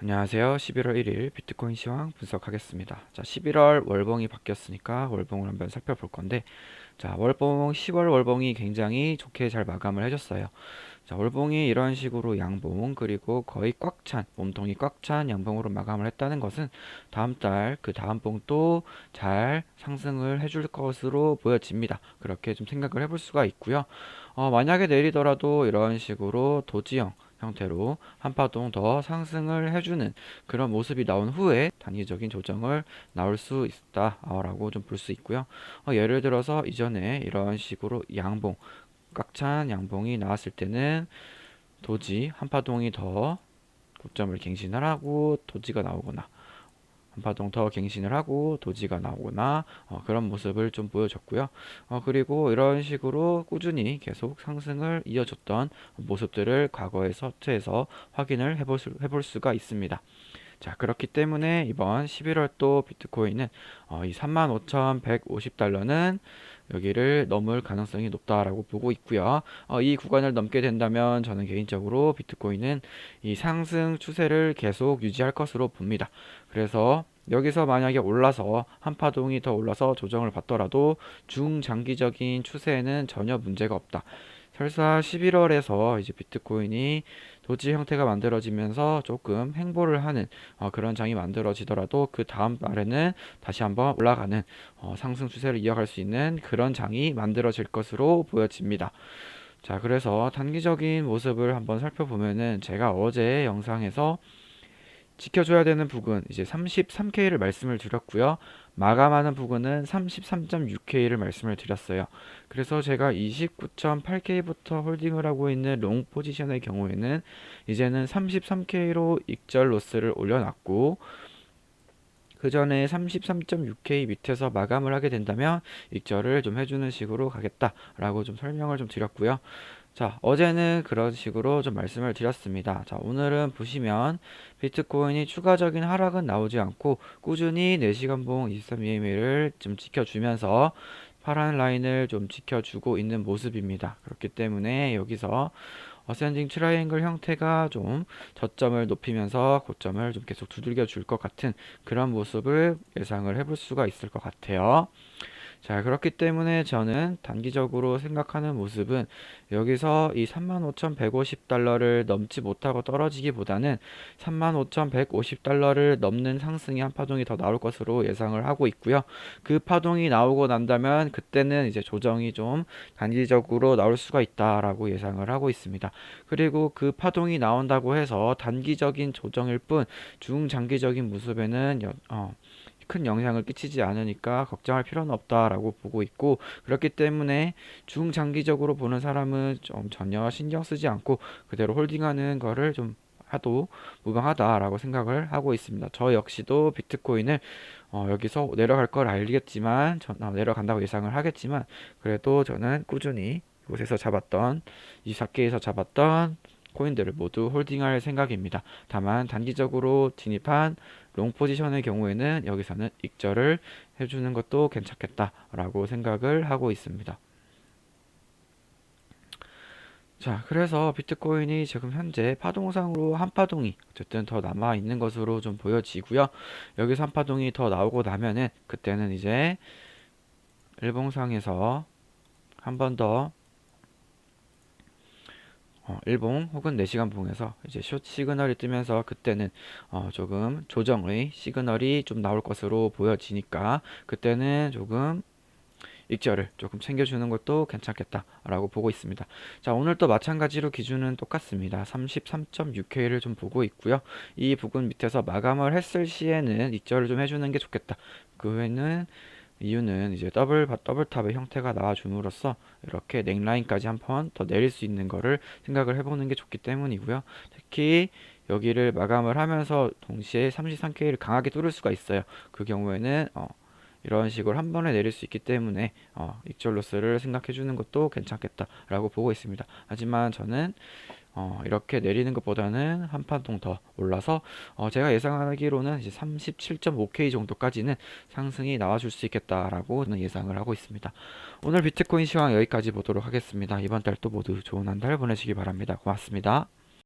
안녕하세요. 11월 1일 비트코인 시황 분석하겠습니다. 자, 11월 월봉이 바뀌었으니까 월봉을 한번 살펴볼 건데, 자, 월봉 10월 월봉이 굉장히 좋게 잘 마감을 해줬어요. 자, 월봉이 이런 식으로 양봉 그리고 거의 꽉 찬 몸통이 꽉 찬 양봉으로 마감을 했다는 것은 다음 달 그 다음 봉도 잘 상승을 해줄 것으로 보여집니다. 그렇게 좀 생각을 해볼 수가 있고요. 어, 만약에 내리더라도 이런 식으로 도지형 형태로 한 파동 더 상승을 해주는 그런 모습이 나온 후에 단기적인 조정을 나올 수 있다라고 좀 볼 수 있고요. 어, 예를 들어서 이전에 이런 식으로 양봉, 꽉찬 양봉이 나왔을 때는 도지 한 파동이 더 고점을 갱신을 하고 도지가 나오거나 한 파동 더 갱신을 하고 도지가 나오거나 어, 그런 모습을 좀 보여줬고요. 어, 그리고 이런 식으로 꾸준히 계속 상승을 이어줬던 모습들을 과거의 서트에서 확인을 해볼, 수, 해볼 수가 있습니다. 자, 그렇기 때문에 이번 11월 또 비트코인은 어, 이 35,150달러는 여기를 넘을 가능성이 높다라고 보고 있고요. 어, 이 구간을 넘게 된다면 저는 개인적으로 비트코인은 이 상승 추세를 계속 유지할 것으로 봅니다. 그래서 여기서 만약에 올라서 한 파동이 더 올라서 조정을 받더라도 중장기적인 추세에는 전혀 문제가 없다. 설사 11월에서 이제 비트코인이 도지 형태가 만들어지면서 조금 행보를 하는 어, 그런 장이 만들어지더라도 그 다음 날에는 다시 한번 올라가는 어, 상승 추세를 이어갈 수 있는 그런 장이 만들어질 것으로 보여집니다. 자, 그래서 단기적인 모습을 한번 살펴보면은 제가 어제 영상에서 지켜줘야 되는 부분 이제 33K를 말씀을 드렸고요. 마감하는 부분은 33.6K를 말씀을 드렸어요. 그래서 제가 29.8K부터 홀딩을 하고 있는 롱 포지션의 경우에는 이제는 33K로 익절 로스를 올려놨고 그 전에 33.6K 밑에서 마감을 하게 된다면 익절을 좀 해주는 식으로 가겠다라고 좀 설명을 좀 드렸고요. 자, 어제는 그런 식으로 좀 말씀을 드렸습니다. 자, 오늘은 보시면 비트코인이 추가적인 하락은 나오지 않고 꾸준히 4시간 봉 23EMA를 좀 지켜주면서 파란 라인을 좀 지켜주고 있는 모습입니다. 그렇기 때문에 여기서 어센딩 트라이앵글 형태가 좀 저점을 높이면서 고점을 좀 계속 두들겨 줄 것 같은 그런 모습을 예상을 해볼 수가 있을 것 같아요. 자, 그렇기 때문에 저는 단기적으로 생각하는 모습은 여기서 이 35,150달러를 넘지 못하고 떨어지기보다는 35,150달러를 넘는 상승이 한 파동이 더 나올 것으로 예상을 하고 있고요. 그 파동이 나오고 난다면 그때는 이제 조정이 좀 단기적으로 나올 수가 있다라고 예상을 하고 있습니다. 그리고 그 파동이 나온다고 해서 단기적인 조정일 뿐 중장기적인 모습에는 어, 큰 영향을 끼치지 않으니까 걱정할 필요는 없다라고 보고 있고 그렇기 때문에 중장기적으로 보는 사람은 좀 전혀 신경 쓰지 않고 그대로 홀딩하는 거를 좀 하도 무방하다라고 생각을 하고 있습니다. 저 역시도 비트코인을 어, 여기서 내려갈 걸 알겠지만 저, 어, 내려간다고 예상을 하겠지만 그래도 저는 꾸준히 이곳에서 잡았던 24K에서 잡았던 코인들을 모두 홀딩할 생각입니다. 다만 단기적으로 진입한 롱 포지션의 경우에는 여기서는 익절을 해주는 것도 괜찮겠다라고 생각을 하고 있습니다. 자, 그래서 비트코인이 지금 현재 파동상으로 한 파동이 어쨌든 더 남아 있는 것으로 좀 보여지고요. 여기서 한 파동이 더 나오고 나면은 그때는 이제 일봉상에서 한 번 더 어, 일봉 혹은 4시간 봉에서 이제 숏 시그널이 뜨면서 그때는 어, 조금 조정의 시그널이 좀 나올 것으로 보여지니까 그때는 조금 익절을 조금 챙겨주는 것도 괜찮겠다라고 보고 있습니다. 자, 오늘도 마찬가지로 기준은 똑같습니다. 33.6K를 좀 보고 있고요. 이 부분 밑에서 마감을 했을 시에는 익절을 좀 해주는 게 좋겠다. 그 후에는 이유는 이제 더블 더블 탑의 형태가 나와줌으로써 이렇게 넥라인까지 한 번 더 내릴 수 있는 거를 생각을 해보는 게 좋기 때문이고요. 특히 여기를 마감을 하면서 동시에 33K를 강하게 뚫을 수가 있어요. 그 경우에는 어, 이런 식으로 한 번에 내릴 수 있기 때문에 어, 익절 로스를 생각해 주는 것도 괜찮겠다라고 보고 있습니다. 하지만 저는 어, 이렇게 내리는 것보다는 한 판동 더 올라서 어, 제가 예상하기로는 이제 37.5K 정도까지는 상승이 나와줄 수 있겠다라고 저는 예상을 하고 있습니다. 오늘 비트코인 시황 여기까지 보도록 하겠습니다. 이번 달도 모두 좋은 한 달 보내시기 바랍니다. 고맙습니다.